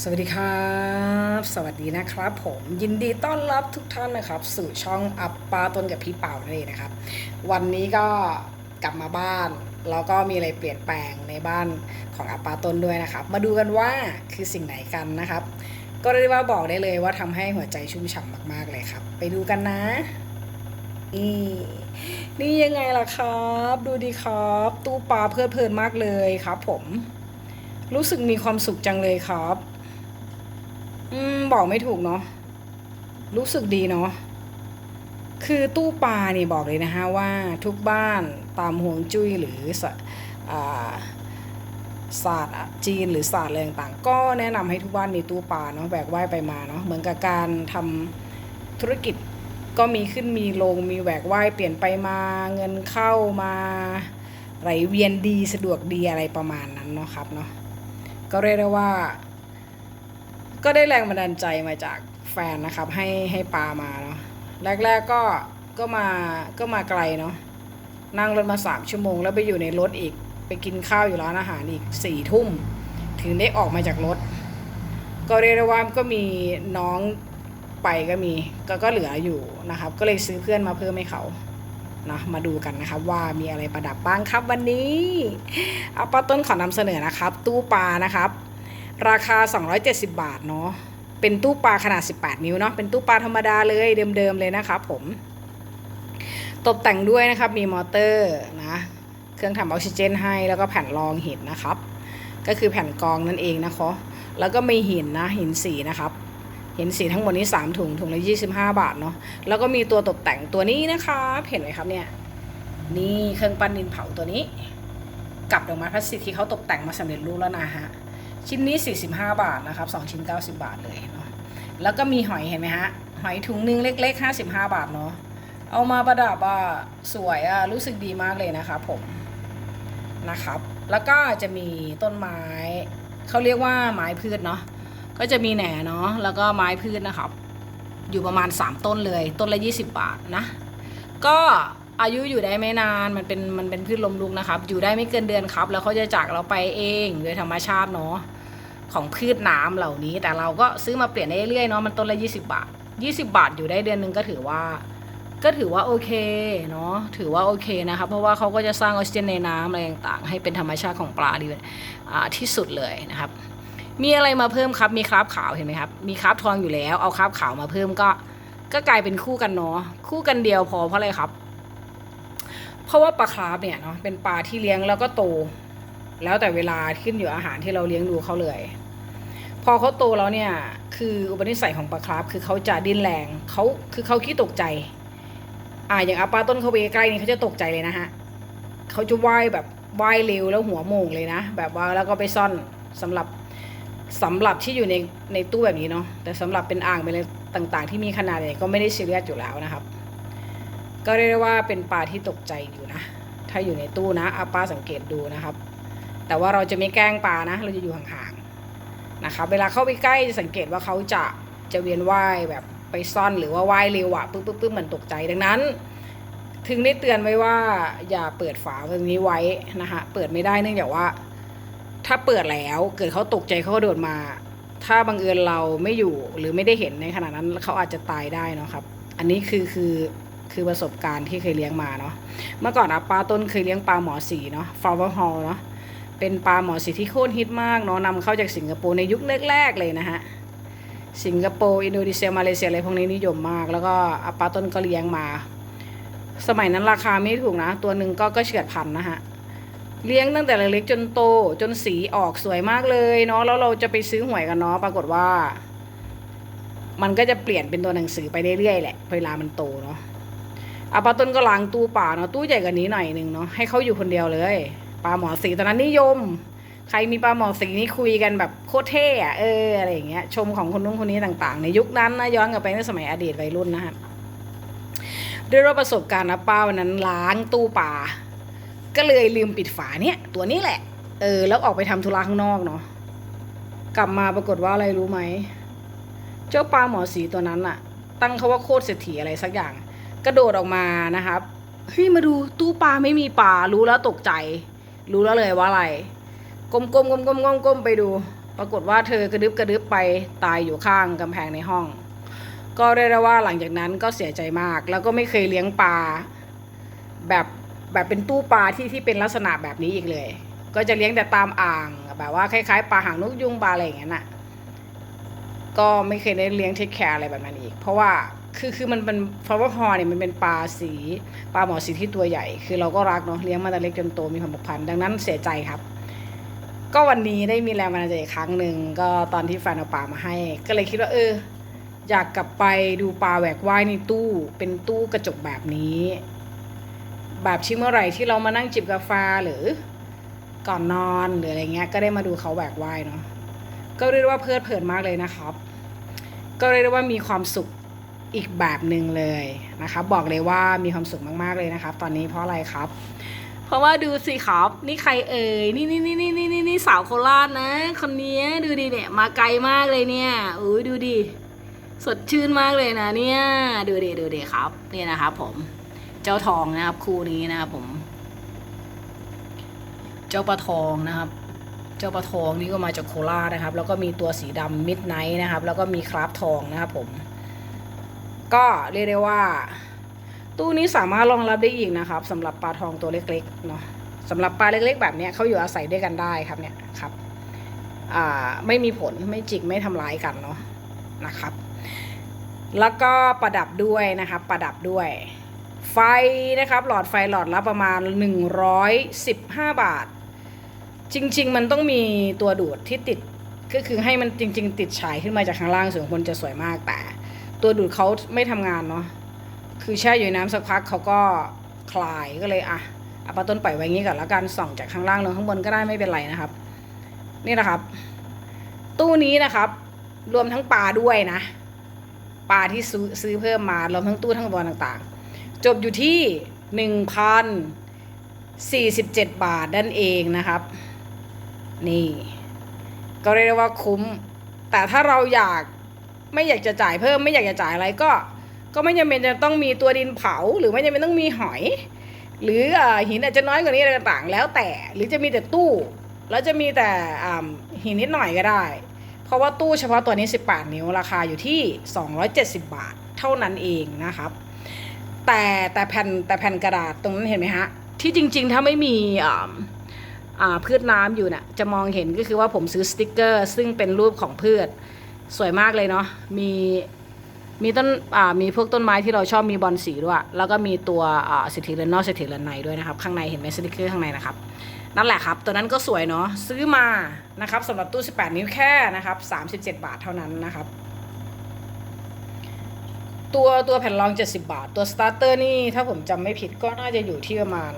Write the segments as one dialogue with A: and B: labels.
A: สวัสดีครับ สวัสดีนะครับผมยินดีต้อนรับทุกท่านนะครับ สู่ช่องอัปปาต้นกับพี่เป่านั่นเองนะครับ วันนี้ก็กลับมาบ้านแล้วก็มีอะไรเปลี่ยนแปลงในบ้านของอัปปาต้นด้วยนะครับ มาดูกันว่าคือสิ่งไหนกันนะครับ ก็เรียกว่าบอกได้เลยว่าทำให้หัวใจชุ่มฉ่ำมากๆเลยครับ ไปดูกันนะนี่นี่ยังไงล่ะครับ ดูดีครับ ตู้ปลาเพลิดเพลินมากเลยครับ ผม รู้สึกมีความสุขจังเลยครับ บอกไม่ถูกเนาะรู้สึกดีเนาะคือตู้ปลาเนี่ยบอกเลยนะฮะว่าทุกบ้านตามห่วงจุ้ยหรือศาสตร์จีนหรือศาสตร์อะไรต่างๆ ก็แนะนำให้ทุกบ้านมีตู้ปลาเนาะแบกว่ายไปมาเนาะเหมือนกับการทำธุรกิจก็มีขึ้นมีลงมีแหวกว่ายเปลี่ยนไปมาเงินเข้ามาไหลเวียนดีสะดวกดีอะไรประมาณนั้นเนาะครับเนาะก็เรียกได้ว่า ก็ได้แรงบันดาลใจมาจากแฟนนะครับ ให้ให้ปามาเนาะแรกๆก็ก็มาก็มาไกลเนาะนั่งรถมาสามชั่วโมง แล้วไปอยู่ในรถอีก ไปกินข้าวอยู่ร้านอาหารอีกสี่ทุ่ม ถึงได้ออกมาจากรถ ก็เรียกได้ว่าก็มีน้องไปก็มีก็ก็เหลืออยู่นะครับ ก็เลยซื้อเพื่อนมาเพิ่มให้เขานะมาดูกันนะครับว่ามีอะไรประดับบ้างครับวันนี้เอาป้าต้นขอนำเสนอนะครับ ตู้ปลานะครับ ราคา 270 บาทเนาะเป็นตู้ปลาขนาด 18 นิ้วเนาะเป็นตู้ปลาธรรมดาเลยเดิมๆเลยนะครับผมตกแต่งด้วยนะครับมีมอเตอร์นะเครื่องทำออกซิเจนให้แล้วก็แผ่นรองหินนะครับ ก็คือแผ่นกรองนั่นเองนะคะแล้วก็มีหินนะหินสีนะครับหินสีทั้งหมดนี้ 3 ถุง ถุงละ25 บาทเนาะ แล้วก็มีตัวตกแต่งตัวนี้นะครับเห็นไหมครับเนี่ย นี่เครื่องปั้นดินเผาตัวนี้ กับดอกไม้พลาสติกที่เขาตกแต่งมาสำเร็จรูปแล้วนะฮะ ชิ้นนี้ 45 บาทนะครับ2ชิ้น 90 บาทเลยเนาะแล้วก็มีหอยเห็นไหมฮะ หอยถุงนึงเล็ก ๆ 55 บาทเนาะเอามาประดับอะสวยอะรู้สึกดีมากเลยนะครับผมนะครับ แล้วก็จะมีต้นไม้เขาเรียกว่าไม้พืชเนาะก็จะมีแหน่เนาะแล้วก็ไม้พืชนะครับ อยู่ประมาณ 3 ต้นเลย ต้นละ 20 บาทนะ ก็ อายุอยู่ได้ไม่นานมันเป็นมันเป็นพืชลมลุกนะครับ อยู่ได้ไม่เกินเดือนครับ แล้วเขาจะจากเราไปเองโดยธรรมชาติเนาะของพืชน้ำเหล่านี้ แต่เราก็ซื้อมาเปลี่ยนเรื่อยๆเนาะมันต้นละ 20 บาท 20 บาทอยู่ได้เดือนหนึ่งก็ถือว่า ก็ถือว่าโอเคเนาะถือว่าโอเคนะครับเพราะว่าเขาก็จะสร้างออกซิเจนในน้ำอะไรต่างๆ ให้เป็นธรรมชาติของปลาดีอ่าที่สุดเลยนะครับ มีอะไรมาเพิ่มครับมีคราบขาวเห็นไหมครับ มีคราบทองอยู่แล้วเอาคราบขาวมาเพิ่มก็ก็กลายเป็นคู่กันเนาะคู่กันเดียวพอเพราะอะไรครับ เพราะว่าปลาคราฟเนี่ยเนาะเป็นปลาที่เลี้ยงแล้วก็โต แล้วแต่เวลาขึ้นอยู่อาหารที่เราเลี้ยงดูเขาเลย พอเขาโตแล้วเนี่ยคืออุปนิสัยของปลาคราฟคือเขาจะดิ้นแรงเขาคือเขาขี้ตกใจ อ่าอย่างอาปลาต้นเขาไปใกล้นี่เขาจะตกใจเลยนะฮะเขาจะว่ายแบบว่ายเร็วแล้วหัวโมงเลยนะ แบบว่าแล้วก็ไปซ่อนสำหรับสำหรับที่อยู่ในในตู้แบบนี้เนาะแต่สำหรับเป็นอ่างเป็นอะไรต่างๆ ที่มีขนาดใหญ่ก็ไม่ได้ซีเรียสอยู่แล้วนะครับ ก็เรียกได้ว่าเป็นปลาที่ตกใจอยู่นะ ถ้าอยู่ในตู้นะอาป้าสังเกตดูนะครับ แต่ว่าเราจะไม่แกล้งปลานะ เราจะอยู่ห่างๆนะครับ เวลาเข้าไปใกล้จะสังเกตว่าเขาจะจะเวียนว่ายแบบไปซ่อนหรือว่าว่ายเร็วอะปึ๊บปึ๊บปึ๊บเหมือนตกใจดังนั้น ถึงได้เตือนไว้ว่าอย่าเปิดฝาตรงนี้ไว้นะคะเปิดไม่ได้เนื่องจากว่า ถ้าเปิดแล้วเกิดเขาตกใจเขาโดดมา ถ้าบังเอิญเราไม่อยู่หรือไม่ได้เห็นในขณะนั้นเขาอาจจะตายได้นะครับ อันนี้คือคือ คือประสบการณ์ที่เคยเลี้ยงมาเนาะเมื่อก่อนอาปลาต้นเคยเลี้ยงปลาหมอสีเนาะฟาวเวอร์ฮอลเนาะเป็นปลาหมอสีที่โคตรฮิตมากเนาะนำเข้าจากสิงคโปร์ในยุคแรกๆเลยนะฮะสิงคโปร์อินโดนีเซียมาเลเซียอะไรพวกนี้นิยมมาก แล้วก็อาปาต้นก็เลี้ยงมา สมัยนั้นราคาไม่ถูกนะ ตัวหนึ่งก็ก็เฉือดพันนะฮะเลี้ยงตั้งแต่เล็กๆจนโตจนสีออกสวยมากเลยเนาะแล้วเราจะไปซื้อหวยกันเนาะปรากฏว่า มันก็จะเปลี่ยนเป็นตัวหนังสือไปเรื่อยๆแหละเวลามันโตเนาะ อาปาต้นก็ล้างตู้ป่าเนาะตู้ใหญ่กว่านี้หน่อยหนึ่งเนาะให้เขาอยู่คนเดียวเลยปลาหมอสีตอนนั้นนิยม ใครมีปลาหมอสีนี่คุยกันแบบโคตรเท่อะเอออะไรอย่างเงี้ยชมของคนนู้นคนนี้ต่าง ๆ ในยุคนั้นนะย้อนกลับไปในสมัยอดีตวัยรุ่นนะฮะด้วยว่าประสบการณ์นะป้าวันนั้นล้างตู้ป่า ก็เลยลืมปิดฝาเนี่ย ตัวนี้แหละ เออ แล้วออกไปทำธุระข้างนอกเนาะกลับมาปรากฏว่าอะไรรู้ไหม เจ้าปลาหมอสีตัวนั้นอะตั้งเขาว่าโคตรเศรษฐีอะไรสักอย่าง กระโดดออกมานะครับเฮ้ยมาดูตู้ปลาไม่มีปลารู้แล้วตกใจ รู้แล้วเลยว่าอะไรก้มๆก้มๆก้มๆก้มไปดู ปรากฏว่าเธอกระดึบกระดึบไปตายอยู่ข้างกำแพงในห้อง ก็เรียกได้ว่าหลังจากนั้นก็เสียใจมาก แล้วก็ไม่เคยเลี้ยงปลาแบบแบบเป็นตู้ปลาที่ที่เป็นลักษณะแบบนี้อีกเลย ก็จะเลี้ยงแต่ตามอ่างแบบว่าคล้ายๆปลาหางนกยุงปลาอะไรอย่างเงี้ยน่ะก็ไม่เคยได้เลี้ยงเทคแคร์อะไรแบบนั้นอีก เพราะว่า คือคือมันเป็นฟลาวเวอร์ฮอร์เนี่ยมันเป็นปลาสีปลาหมอสีที่ตัวใหญ่ คือเราก็รักเนาะเลี้ยงมาแต่เล็กจนโตมีความผูกพันดังนั้นเสียใจครับ ก็วันนี้ได้มีแรงบันดาลใจอีกครั้งหนึ่งก็ตอนที่แฟนเอาปลามาให้ ก็เลยคิดว่าเอออยากกลับไปดูปลาแหวกว่ายในตู้เป็นตู้กระจกแบบนี้ แบบที่เมื่อไหร่ที่เรามานั่งจิบกาแฟหรือก่อนนอนหรืออะไรเงี้ยก็ได้มาดูเขาแหวกว่ายเนาะก็เรียกว่าเพลิดเพลินมากเลยนะครับ ก็เรียกว่ามีความสุข อีกแบบหนึ่งเลยนะครับบอกเลยว่ามีความสุขมากๆเลยนะครับ ตอนนี้เพราะอะไรครับ เพราะว่าดูสิครับ นี่ใครเอ่ยนี่นี่นี่นี่นี่นี่นี่สาวโคราชนะคนนี้ดูดิเนี่ยมาไกลมากเลยเนี่ยอุ้ยดูดิสดชื่นมากเลยนะเนี่ยดูดิดูดิครับนี่นะครับผมเจ้าทองนะครับคู่นี้นะครับผม เจ้าปลาทองนะครับเจ้าปลาทองนี่ก็มาจากโคราชนะครับ แล้วก็มีตัวสีดำมิดไนท์นะครับ แล้วก็มีคราฟทองนะครับผม ก็เรียกได้ว่า ตู้นี้สามารถรองรับได้อีกนะครับสำหรับปลาทองตัวเล็กๆเนาะสำหรับปลาเล็กๆ แบบนี้เขาอยู่อาศัยด้วยกันได้ครับเนี่ยครับไม่มีผลไม่จิกไม่ทำร้ายกันเนาะนะครับ แล้วก็ประดับด้วยนะครับประดับด้วย ไฟนะครับหลอดไฟหลอดละประมาณ 115 บาท จริง ๆ มันต้องมีตัวดูดที่ติดก็คือให้มันจริง ๆ ติดฉายขึ้นมาจากข้างล่างส่วนบนจะสวยมากแต่ ตัวดูดเขาไม่ทำงานเนาะคือแช่อยู่นน้ำสักพักเขาก็คลายก็เลยอะเอาปลาต้นปล่อยไว้งี้ก่อนแล้วกันส่องจากข้างล่างลงข้างบนก็ได้ไม่เป็นไรนะครับ นี่นะครับ ตู้นี้นะครับ รวมทั้งปลาด้วยนะปลาที่ซื้อซื้อเพิ่มมารวมทั้งตู้ทั้งบอลต่างๆ จบอยู่ที่หนึ่งพันสี่สิบเจ็ดบาทนั่นเองนะครับ นี่ ก็เรียกได้ว่าคุ้ม แต่ถ้าเราอยาก ไม่อยากจะจ่ายเพิ่มไม่อยากจะจ่ายอะไรก็ ก็ไม่จำเป็นจะต้องมีตัวดินเผา หรือไม่จำเป็นต้องมีหอย หรือหินอาจจะน้อยกว่านี้อะไรต่างๆ แล้วแต่หรือจะมีแต่ตู้ แล้วจะมีแต่หินนิดหน่อยก็ได้ เพราะว่าตู้เฉพาะตัวนี้ 18 นิ้วราคาอยู่ที่ 270 บาทเท่านั้นเองนะครับ แต่แต่แผ่นแต่แผ่นกระดาษตรงนั้นเห็นไหมฮะที่จริงๆ ถ้าไม่มีพืชน้ำอยู่น่ะจะมองเห็นก็คือว่าผมซื้อสติกเกอร์ ซึ่งเป็นรูปของพืช สวยมากเลยเนาะมีมีต้นอ่ามีพวกต้นไม้ที่เราชอบมีบอลสีด้วย แล้วก็มีตัวอ่าสิทธิเรนนอกสิทธิเรนในด้วยนะครับ ข้างในเห็นไหมสติกเกอร์ข้างในนะครับนั่นแหละครับ ตัวนั้นก็สวยเนาะซื้อมานะครับสำหรับตู้ 18 นิ้วแค่นะครับ 37 บาทเท่านั้นนะครับ ตัวตัวแผ่นรอง 70 บาท ตัวสตาร์เตอร์นี่ถ้าผมจำไม่ผิดก็น่าจะอยู่ที่ประมาณ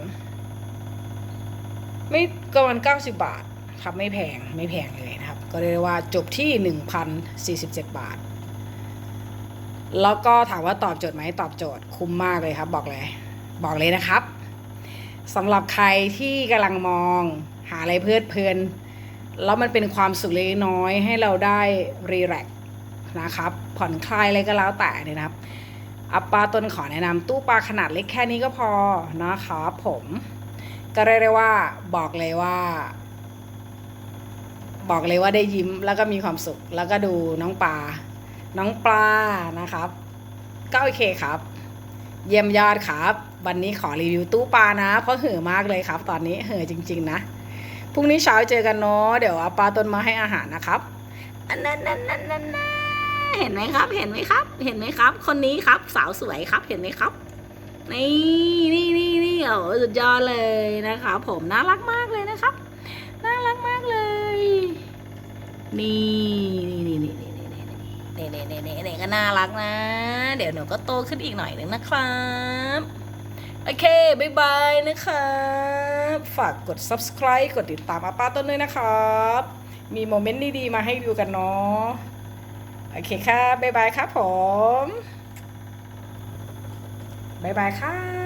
A: ไม่ประมาณ 90 บาท ครับไม่แพงไม่แพงเลยนะครับ ก็เรียกว่าจบที่ 1,047 บาท แล้วก็ถามว่าตอบโจทย์ไหมตอบโจทย์คุ้มมากเลยครับ บอกเลยบอกเลยนะครับสำหรับใครที่กำลังมองหาอะไรเพลิดเพลิน แล้วมันเป็นความสุขเล็กน้อยให้เราได้รีแลกนะครับ ผ่อนคลายอะไรก็แล้วแต่เนี่ยนะครับ อัปปาต้นขอแนะนำตู้ปลาขนาดเล็กแค่นี้ก็พอนะครับผม ก็เรียกได้ว่าบอกเลยว่า บอกเลยว่าได้ยิ้มแล้วก็มีความสุข แล้วก็ดูน้องปลา น้องปลานะครับ ก็โอเคครับ เยี่ยมยอดครับ วันนี้ขอรีวิวตู้ปลานะ เพราะเห่อมากเลยครับ ตอนนี้เห่อจริง ๆ นะ พรุ่งนี้เช้าเจอกันเนาะ เดี๋ยวเอาปลาต้นมาให้อาหารนะครับ อันนั้นนั่นนั่นนั่นเห็นไหมครับ เห็นไหมครับ เห็นไหมครับ คนนี้ครับ สาวสวยครับ เห็นไหมครับ นี่นี่นี่นี่โอ้สุดยอดเลยนะครับ ผมน่ารักมากเลยนะครับ น่ารักมากเลย นี่นี่นี่นี่นี่นี่นี่นี่นี่นี่นี่ก็น่ารักนะ เดี๋ยวหนูก็โตขึ้นอีกหน่อยหนึ่งนะครับ โอเคบายบายนะครับ ฝากกด subscribe กดติดตามอาป้าต้นด้วยนะครับ มีโมเมนต์ดีๆมาให้ดูกันเนาะ โอเคครับบายบายครับผมบายบายครับ